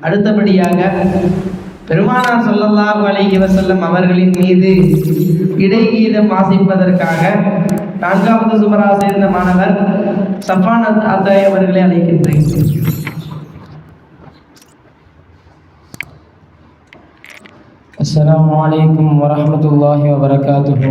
அடுத்தபடியாக பெருமானார் சொல்லல்லாஹு அலைஹி வசல்லம் அவர்களின் மீது இடைகீதம் வாசிப்பதற்காக நான்காவது சுமரா சேர்ந்த மாணவர் சஃபான் அத்தாய் அவர்களை அழைக்கின்றேன். அஸ்லாம் வலைக்கம் வரமத்துல்லாஹி வபரகாத்து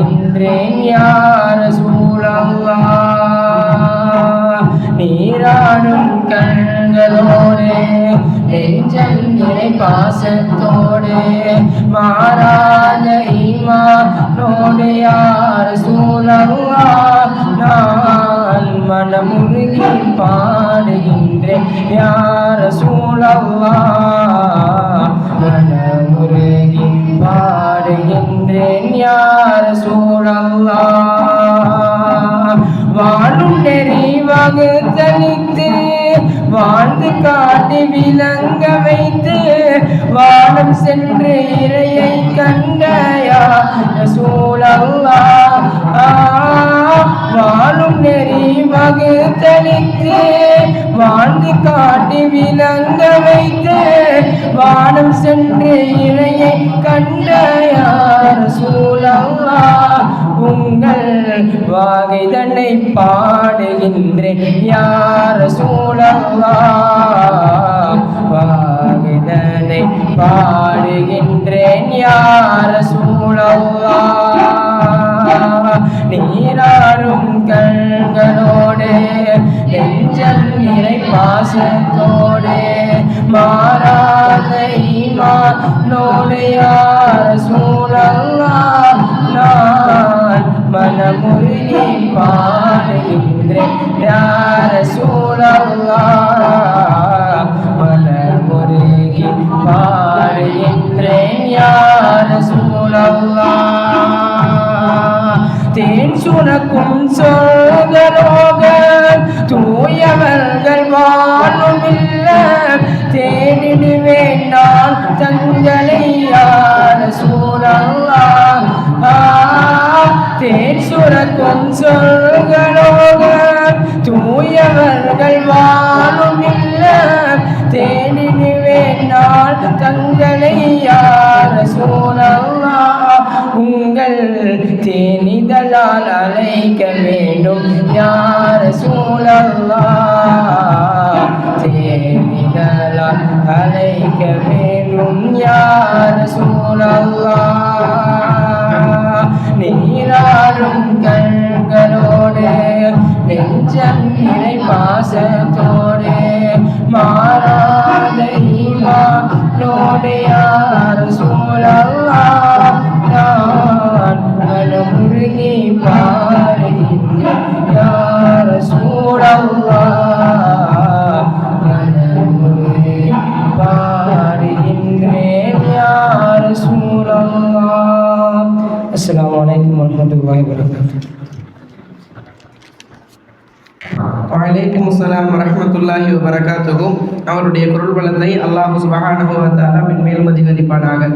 பாடுகின்றேன் யார் சூழல்லா? நீராடும் கண்களோடு நெஞ்சல் நிறை பாசத்தோடு மாறாத ஈமானோடு யார சூழல்லா? நான் மனமுருகி பாடுகின்றேன் யார் சூழல்லா? மனமுருகி பாடுகின்றேன் யார் சூழல்லா வாழும் நெறி வகுத்தளித்து வாழ்ந்து காட்டி விளங்க வைத்து வானம் சென்று இறையை கண்டயா சூழல்லா வாழும் நெறி வகுத்தளித்து வாழ்ந்து காட்டி விளங்க வானம் சென்று இறையை கண்டயார் சூழல்லா உங்கள் வாகை தன்னை பாடுகின்றேன் யார் சூழல்லா வாகை தன்னை பாடுகின்றேன் யார் சூழல்லா நீராடும் கண்களோடு நெஞ்சல் நிறை பாசத்தோடு மாறா மாறாத ஈமானோடு யார் சூழல்லா நான் மனமுருகி பாடுகின்றேன் யார சூழல்லா மனமுருகி சொல்களோக தூயவர்கள் வாழும் இல்ல. தேனிடுவேன் நான் தங்களை யார சூழல்லா உங்கள் தேனிதலால் அழைக்க வேண்டும். யார சூழல்லா வலைக்கும் அஸ்லாம் வரமத்துல்லாஹி வபரகாத்துஹு. அவருடைய குரல் வளத்தை அல்லாஹு சுபஹானஹு வ மென்மேலும் அதிகரிப்பானாக.